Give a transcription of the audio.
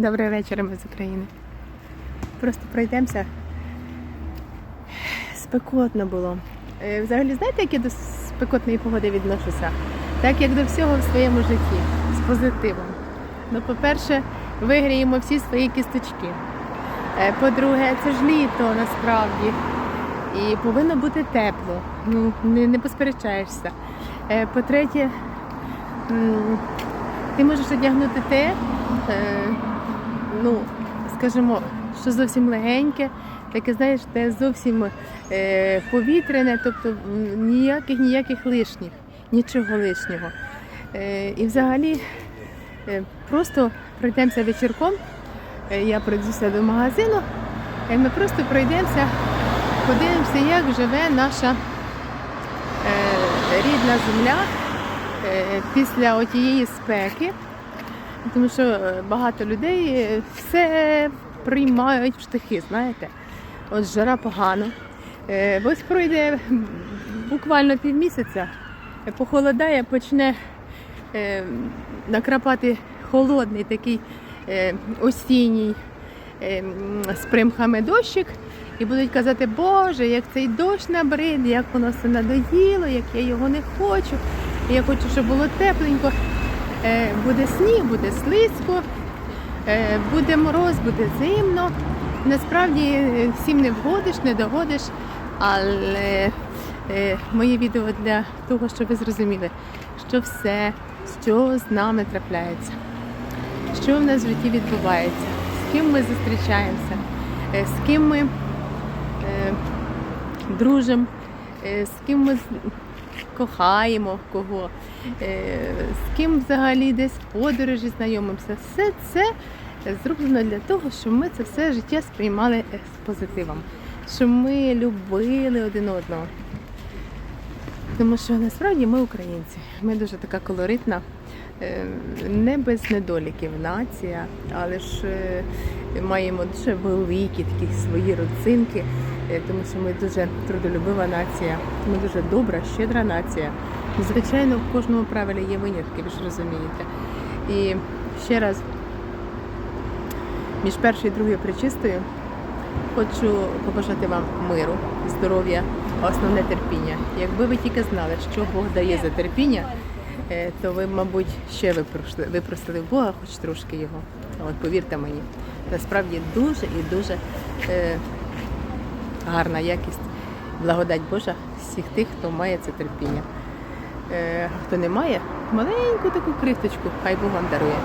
Добрий вечір, ми з України. Просто пройдемося. Спекотно було. Е, Взагалі, знаєте, як я до спекотної погоди відношуся? Так як до всього в своєму житті, з позитивом. Ну, по-перше, вигріємо всі свої кісточки. Е, По-друге, це ж літо насправді. І повинно бути тепло. Ну, не, не посперечаєшся. Е, По-третє, ти можеш одягнути те, ну, скажімо, що зовсім легеньке, таке, знаєш, те зовсім е, повітряне, тобто ніяких ніяких лишніх, нічого лишнього. Е, і взагалі е, просто пройдемося вечірком. Е, я пройдуся до магазину, і ми просто пройдемося, подивимося, як живе наша е, рідна земля е, після отієї спеки. Тому що е, багато людей е, все приймають в штихи, знаєте. От жара погано. Е, Ось пройде буквально півмісяця, похолодає, почне накрапати холодний такий осінній з примхами дощик. І будуть казати, Боже, як цей дощ набрид, як воно все надоїло, як я його не хочу. Я хочу, щоб було тепленько. Е, буде сніг, буде слизько, е, буде мороз, буде зимно. Насправді е, всім не вгодиш, не догодиш, але моє відео для того, щоб ви зрозуміли, що все, що з нами трапляється, що в нас в житті відбувається, з ким ми зустрічаємося, з ким ми дружимо, з ким ми кохаємо кого, е, з ким взагалі десь в подорожі знайомимося. Все це зроблено для того, щоб ми це все життя сприймали е, з позитивом, щоб ми любили один одного. Тому що насправді ми українці, ми дуже така колоритна, е, не без недоліків нація, але ж маємо дуже великі такі свої родзинки, тому що ми дуже трудолюбива нація, ми дуже добра, щедра нація. Звичайно, в кожному правилі є винятки, ви ж розумієте. І ще раз, між першою і другою причистою хочу побажати вам миру, здоров'я, основне терпіння. Якби ви тільки знали, що Бог дає за терпіння, е, то ви, мабуть, ще випросили в Бога хоч трошки його. От повірте мені, насправді дуже і дуже е, гарна якість, благодать Божа всіх тих, хто має це терпіння. Е, хто не має, маленьку таку крихточку, хай Бог вам дарує.